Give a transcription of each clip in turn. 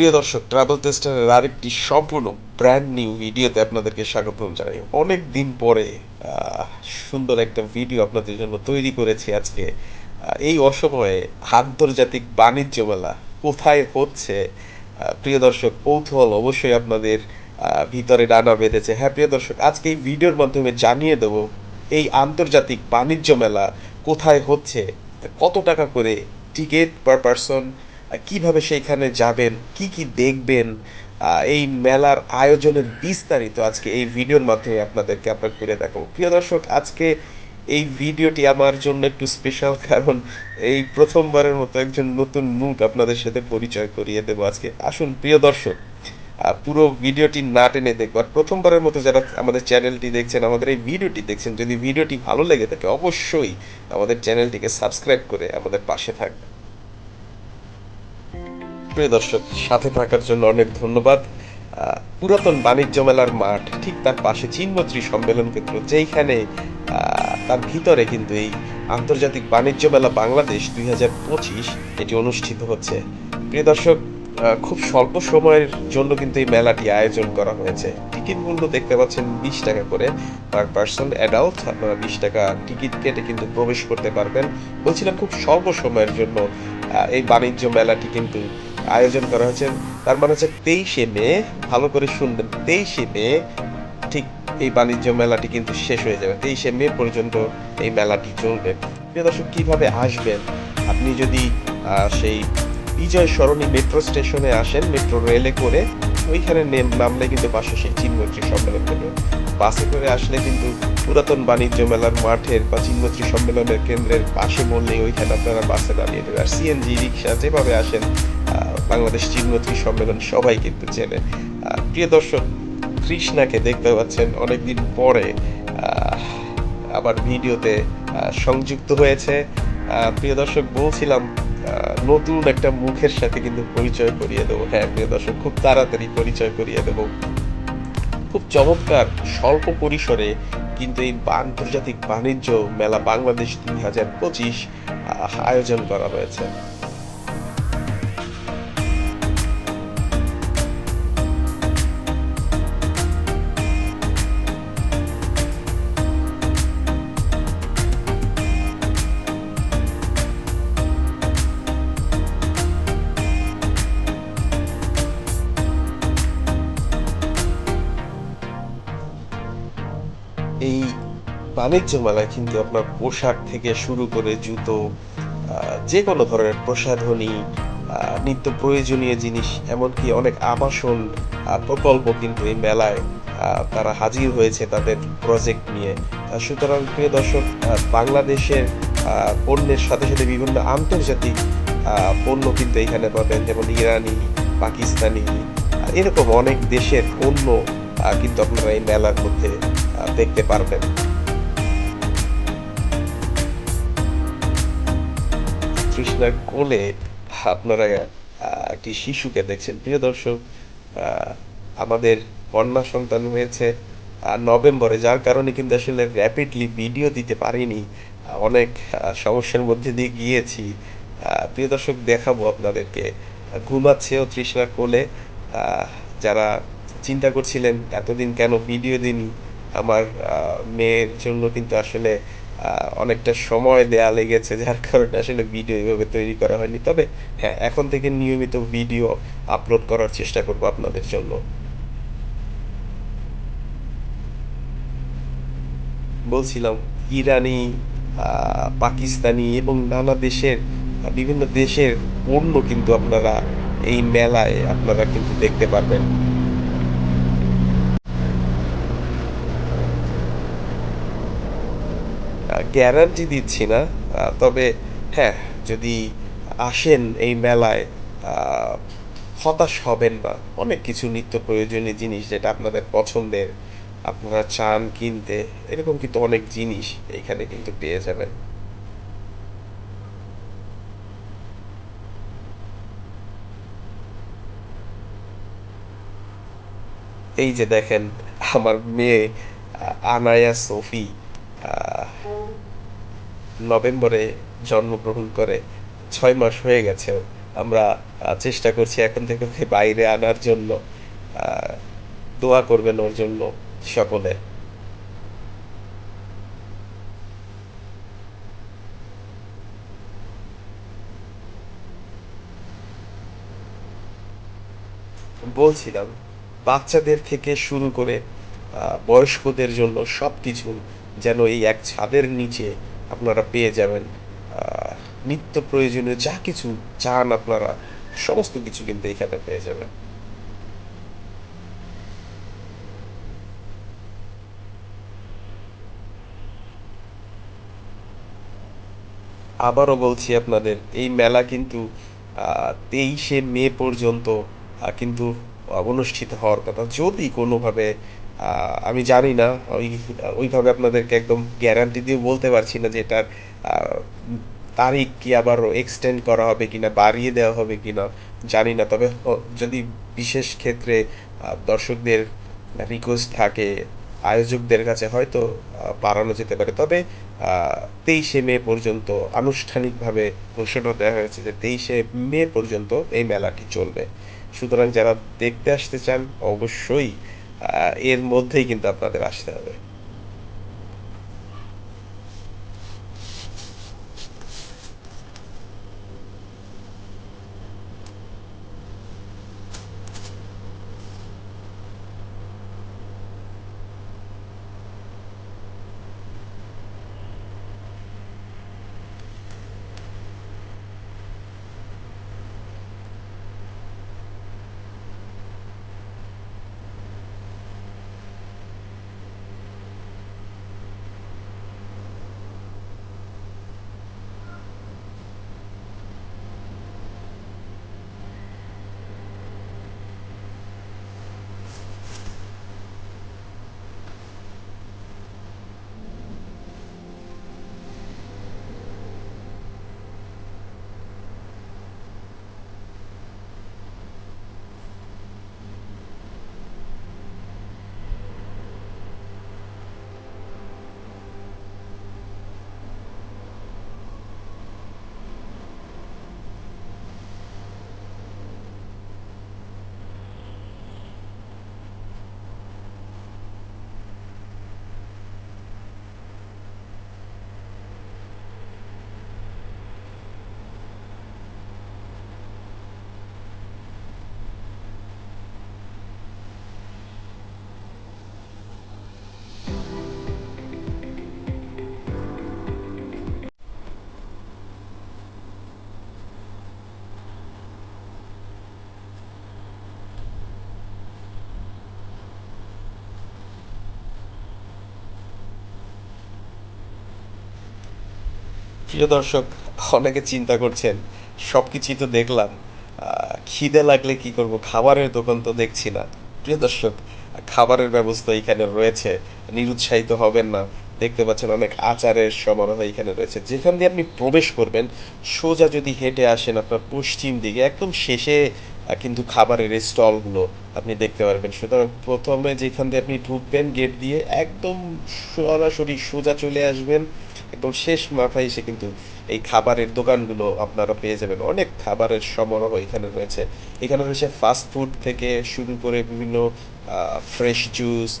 প্রিয় দর্শক ট্রাভেল টেস্টারের আরেকটি সম্পূর্ণ ব্র্যান্ড নিউ ভিডিওতে আপনাদেরকে স্বাগতম জানাই। অনেক দিন পরে সুন্দর একটা ভিডিও আপনাদের জন্য তৈরি করেছি আজকে। এই অসময়ে আন্তর্জাতিক বাণিজ্য মেলা কোথায় হচ্ছে? প্রিয় দর্শক, কৌতূহল অবশ্যই আপনাদের ভিতরে ডানা বেঁধেছে। হ্যাঁ প্রিয় দর্শক, আজকে এই ভিডিওর মাধ্যমে জানিয়ে দেব, এই আন্তর্জাতিক বাণিজ্য মেলা কোথায় হচ্ছে? কত টাকা করে টিকিট পার পারসন কীভাবে সেইখানে যাবেন, কি কি দেখবেন এই মেলার আয়োজনের বিস্তারিত আজকে এই ভিডিওর মাধ্যমে আপনাদেরকে আপনার করে দেখাবো। প্রিয় দর্শক, আজকে এই ভিডিওটি আমার জন্য একটু স্পেশাল কারণ এই প্রথমবারের মতো একজন নতুন মুখ আপনাদের সাথে পরিচয় করিয়ে দেবো আজকে। আসুন, প্রিয় দর্শক পুরো ভিডিওটি না টেনে দেখব। আর প্রথমবারের মতো যারা আমাদের চ্যানেলটি দেখছেন, আমাদের এই ভিডিওটি দেখছেন, যদি ভিডিওটি ভালো লেগে থাকে, অবশ্যই আমাদের চ্যানেলটিকে সাবস্ক্রাইব করে আমাদের পাশে থাকবেন। প্রিয় দর্শক, সাথে থাকার জন্য অনেক ধন্যবাদ। পুরাতন বাণিজ্য মেলার মাঠ, ঠিক তার পাশে চিনমত্রী সম্মেলন কেন্দ্র, যেইখানে তার ভিতরে কিন্তু এই আন্তর্জাতিক বাণিজ্য মেলা বাংলাদেশ দুই হাজার পঁচিশ এটি অনুষ্ঠিত হচ্ছে। প্রিয় দর্শক খুব স্বল্প সময়ের জন্য কিন্তু এই মেলাটি আয়োজন করা হয়েছে। টিকিট মূল্য দেখতে পাচ্ছেন বিশ টাকা করে পার পার্সন, অ্যাডাল্ট। আপনারা বিশ টাকা টিকিট কেটে কিন্তু প্রবেশ করতে পারবেন। বলছিলাম খুব স্বল্প সময়ের জন্য এই বাণিজ্য মেলাটি কিন্তু আয়োজন করা হয়েছে। তার মানে হচ্ছে তেইশে মে, ভালো করে শুনবেন, তেইশে মে, ঠিক এই বাণিজ্য মেলাটি কিন্তু শেষ হয়ে যাবে। তেইশে মে পর্যন্ত এই মেলাটি চলবে। প্রিয় দর্শক, কীভাবে আসবেন? আপনি যদি সেই বিজয় সরণি মেট্রো স্টেশনে আসেন, মেট্রো রেলে করে, ওইখানে নেম, নামলে কিন্তু পাশে সেই চিনমৈত্রী সম্মেলন কেন্দ্র বাসে করে আসলে কিন্তু পুরাতন বাণিজ্য মেলার মাঠের বা চিনমৈত্রী সম্মেলনের কেন্দ্রের পাশে বললেই ওইখানে আপনারা বাসে দাঁড়িয়ে দেবে। আর সিএনজি রিক্সা যেভাবে আসেন বাংলাদেশ চিনমৈত্রী সম্মেলন সবাই কিন্তু চেনে। প্রিয় দর্শক কৃষ্ণাকে দেখতে পাচ্ছেন। অনেকদিন পরে আবার ভিডিওতে সংযুক্ত হয়েছে। প্রিয় দর্শক, বলছিলাম নতুন একটা মুখের সাথে কিন্তু পরিচয় করিয়ে দেবো। হ্যাঁ প্রিয় দর্শক, খুব তাড়াতাড়ি পরিচয় করিয়ে দেবো। খুব চমৎকার, স্বল্প পরিসরে কিন্তু এই আন্তর্জাতিক বাণিজ্য মেলা বাংলাদেশ দুই হাজার পঁচিশ আয়োজন করা হয়েছে। বাণিজ্য মেলায় কিন্তু আপনার পোশাক থেকে শুরু করে জুতো যে কোনো ধরনের প্রসাধনী নিত্য প্রয়োজনীয় জিনিস, এমনকি অনেক আবাসন প্রকল্প কিন্তু এই মেলায় তারা হাজির হয়েছে তাদের প্রজেক্ট নিয়ে। সুতরাং প্রিয় দর্শক বাংলাদেশের পণ্যের সাথে সাথে বিভিন্ন আন্তর্জাতিক পণ্য কিন্তু এখানে পাবেন, যেমন ইরানি, পাকিস্তানি এরকম অনেক দেশের পণ্য কিন্তু আপনারা এই মেলার মধ্যে দেখতে পারবেন। তৃষ্ণার কোলে আপনারা একটি শিশুকে দেখছেন। প্রিয় দর্শক আমাদের কন্যা সন্তান হয়েছে নভেম্বরে, যার কারণে কিন্তু আসলে র্যাপিডলি ভিডিও দিতে পারিনি। অনেক সমস্যার মধ্যে দিয়ে গিয়েছি। প্রিয় দর্শক, দেখাবো আপনাদেরকে। ঘুমাচ্ছেও তৃষ্ণার কোলে। যারা চিন্তা করছিলেন, এতদিন কেন ভিডিও দিনই আমার মেয়ের জন্য কিন্তু আসলে অনেকটা সময় দেয়া লেগেছে, যার কারণে আসলে ভিডিও এভাবে তৈরি করা হয়নি। তবে হ্যাঁ এখন থেকে নিয়মিত ভিডিও আপলোড করার চেষ্টা করব আপনাদের জন্য। বলছিলাম, ইরানি পাকিস্তানি এবং নানা দেশের, বিভিন্ন দেশের পণ্য কিন্তু আপনারা এই মেলায় আপনারা কিন্তু দেখতে পারবেন। গ্যারান্টি দিচ্ছি না। তবে হ্যাঁ যদি আসেন এই মেলায় হতাশ হবেন না অনেক কিছু নিত্য প্রয়োজনীয় জিনিস যেটা আপনাদের পছন্দের, আপনারা চান কিনতে, এরকম কিন্তু অনেক জিনিস এখানে কিন্তু পেয়ে যাবেন। এই যে দেখেন, আমার মেয়ে আনায়া সফি নভেম্বরে জন্মগ্রহণ করে ছয় মাস হয়ে গেছে। আমরা চেষ্টা করছি এখন থেকে ওকে বাইরে আনার জন্য। দোয়া করবেন ওর জন্য সকলে। বলছিলাম, বাচ্চাদের থেকে শুরু করে বয়স্কদের জন্য সবকিছু যেন এই এক ছাদের নিচে আপনারা পেয়ে যাবেন নিত্য প্রয়োজনীয় যা কিছু চান আপনারা, সমস্ত কিছু কিন্তু এখানে পেয়ে যাবেন। আবারও বলছি আপনাদের, এই মেলা কিন্তু তেইশে মে পর্যন্ত কিন্তু অনুষ্ঠিত হওয়ার কথা। যদি কোনোভাবে আমি জানি না, ওই, ওইভাবে আপনাদেরকে একদম গ্যারান্টি দিয়ে বলতে পারছি না যে এটার তারিখ কি আবার এক্সটেন্ড করা হবে কিনা, বাড়িয়ে দেওয়া হবে কিনা, জানি না। তবে যদি বিশেষ ক্ষেত্রে দর্শকদের রিকোয়েস্ট থাকে, আয়োজকদের কাছে হয়তো বাড়ানো যেতে পারে। তবে তেইশে মে পর্যন্ত আনুষ্ঠানিকভাবে ঘোষণা দেওয়া হয়েছে যে তেইশে মে পর্যন্ত এই মেলাটি চলবে। সুতরাং যারা দেখতে আসতে চান, অবশ্যই এর মধ্যেই কিন্তু আপনাদের আসতে হবে। প্রিয় দর্শক, অনেকে চিন্তা করছেন সব কিছুই তো দেখলাম। খিদে লাগলে কি করব? খাবারের দোকান তো দেখছি না। প্রিয় দর্শক, খাবারের ব্যবস্থা এখানে রয়েছে। নিরুৎসাহিত হবেন না। দেখতে পাচ্ছেন অনেক আচারের সমারোহ এখানে রয়েছে। যেখান দিয়ে আপনি প্রবেশ করবেন, সোজা যদি হেঁটে আসেন আপনার পশ্চিম দিকে, একদম শেষে কিন্তু খাবারের স্টলগুলো আপনি দেখতে পারবেন। সুতরাং প্রথমে যেখান দিয়ে আপনি ঢুকবেন, গেট দিয়ে একদম সরাসরি সোজা চলে আসবেন। একদম শেষ মাথায় এসে কিন্তু এই খাবারের দোকানগুলো আপনারা পেয়ে যাবেন। অনেক খাবারের সমারোহ এখানে রয়েছে। এখানে রয়েছে ফাস্ট ফুড থেকে শুরু করে বিভিন্ন ফ্রেশ জুস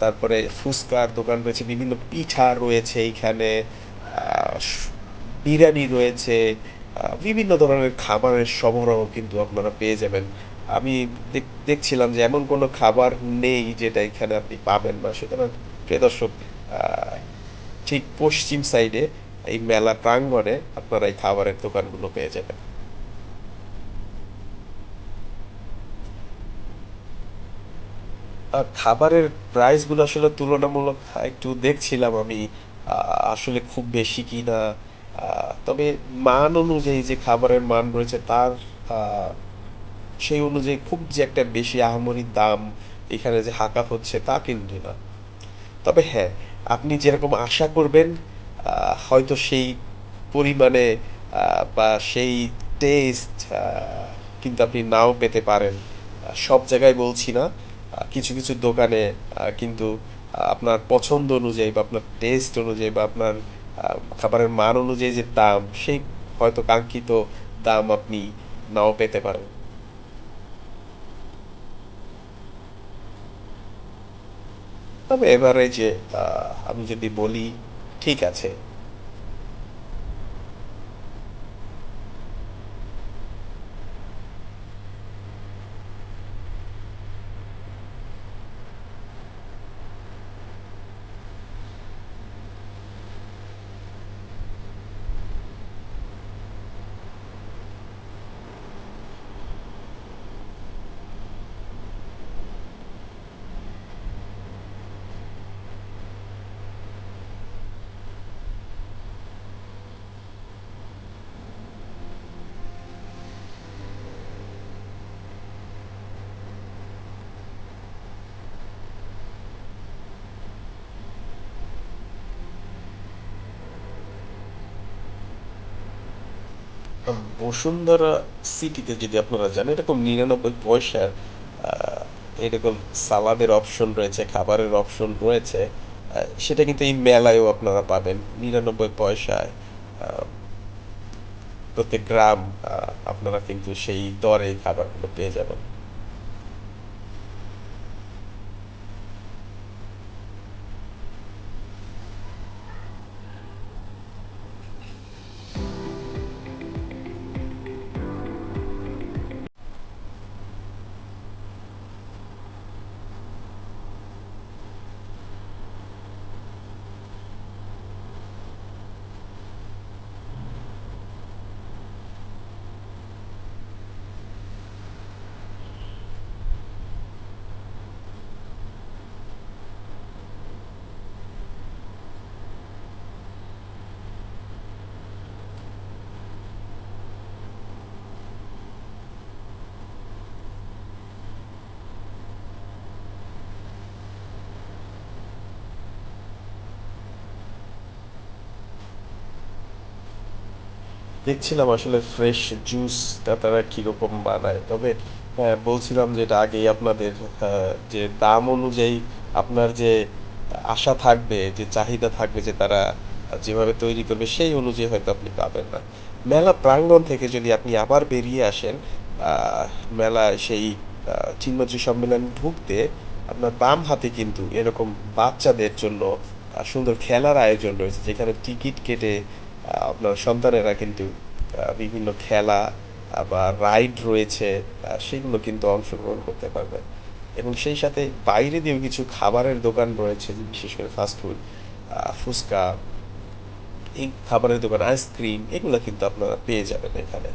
তারপরে ফুচকার দোকান রয়েছে, বিভিন্ন পিঠা রয়েছে এইখানে বিরিয়ানি রয়েছে বিভিন্ন ধরনের খাবারের সমারোহ কিন্তু আপনারা পেয়ে যাবেন। আমি দেখ- দেখছিলাম যে এমন কোনো খাবার নেই যেটা এখানে আপনি পাবেন না। সুতরাং প্রিয় দর্শক ঠিক পশ্চিম সাইডে এই মেলা প্রাঙ্গণে আপনারা এই খাবারের দোকানগুলো পেয়ে যাবেন। খাবারের প্রাইসগুলো আসলে তুলনামূলক একটু দেখছিলাম আমি আসলে খুব বেশি কিনা আহ, তবে মান অনুযায়ী যে খাবারের মান রয়েছে তার সেই অনুযায়ী খুব যে একটা বেশি আহামরি দাম এখানে যে হাঁকা হচ্ছে তা কিন্তু না। তবে হ্যাঁ আপনি যেরকম আশা করবেন হয়তো সেই পরিমাণে বা সেই টেস্ট কিন্তু আপনি নাও পেতে পারেন। সব জায়গায় বলছি না কিছু কিছু দোকানে কিন্তু আপনার পছন্দ অনুযায়ী বা আপনার টেস্ট অনুযায়ী বা আপনার খাবারের মান অনুযায়ী যে দাম, সেই হয়তো কাঙ্ক্ষিত দাম আপনি নাও পেতে পারেন। তবে আহ, আমি যদি বলি ঠিক আছে। বসুন্ধরা সিটিতে যদি আপনারা যান এরকম নিরানব্বই পয়সার এরকম সালাদের অপশন রয়েছে, খাবারের অপশন রয়েছে সেটা কিন্তু এই মেলায়ও আপনারা পাবেন। নিরানব্বই পয়সায় প্রত্যেক গ্রাম আপনারা কিন্তু সেই দরে খাবারগুলো পেয়ে যাবেন। দেখছিলাম আসলে ফ্রেশ জুসটা তারা কীরকম বানায়। তবে হ্যাঁ, বলছিলাম যেটা আগেই আপনাদের যে দাম অনুযায়ী আপনার যে আশা থাকবে যে চাহিদা থাকবে যে তারা যেভাবে তৈরি করবে সেই অনুযায়ী হয়তো আপনি পাবেন না। মেলা প্রাঙ্গণ থেকে যদি আপনি আবার বেরিয়ে আসেন মেলা সেই চিন্ময়ী সম্মেলন ঢুকতে আপনার বাম হাতে কিন্তু এরকম বাচ্চাদের জন্য সুন্দর খেলার আয়োজন রয়েছে যেখানে টিকিট কেটে আপনার সন্তানেরা কিন্তু বিভিন্ন খেলা বা রাইড রয়েছে সেগুলো কিন্তু অংশগ্রহণ করতে পারবে। এবং সেই সাথে বাইরে দিয়েও কিছু খাবারের দোকান রয়েছে, বিশেষ করে ফাস্টফুড ফুচকা, এই খাবারের দোকান আইসক্রিম এগুলো কিন্তু আপনারা পেয়ে যাবেন এখানে।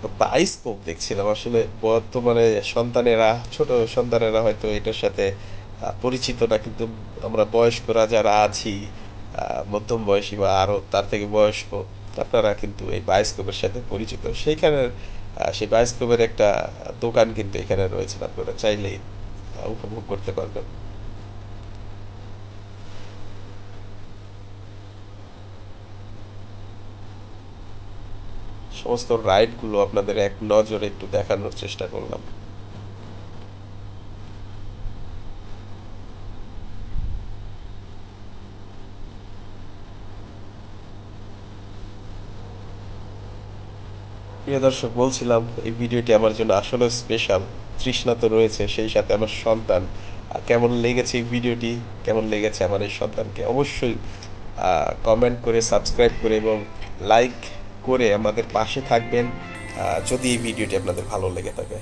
তো বাইস্কোপ দেখছিলাম, আসলে বর্তমানে সন্তানেরা, ছোট সন্তানেরা হয়তো এটার সাথে পরিচিত না, কিন্তু আমরা বয়স্করা যারা আছি মধ্যম বয়সী বা আরও তার থেকে বয়স্ক, আপনারা কিন্তু এই বায়োস্কোপের সাথে পরিচিত। সেইখানে সেই বায়োস্কোপের একটা দোকান কিন্তু এখানে রয়েছে, আপনারা চাইলেই উপভোগ করতে পারবেন। সমস্ত রাইডগুলো আপনাদের এক নজরে একটু দেখানোর চেষ্টা করলাম। প্রিয় দর্শক, বলছিলাম এই ভিডিওটি আমার জন্য আসলে স্পেশাল তৃষ্ণা তো রয়েছে, সেই সাথে আমার সন্তান। কেমন লেগেছে এই ভিডিওটি? কেমন লেগেছে আমার এই সন্তানকে? অবশ্যই কমেন্ট করে সাবস্ক্রাইব করে এবং লাইক করে আমাদের পাশে থাকবেন যদি এই ভিডিওটি আপনাদের ভালো লেগে থাকে।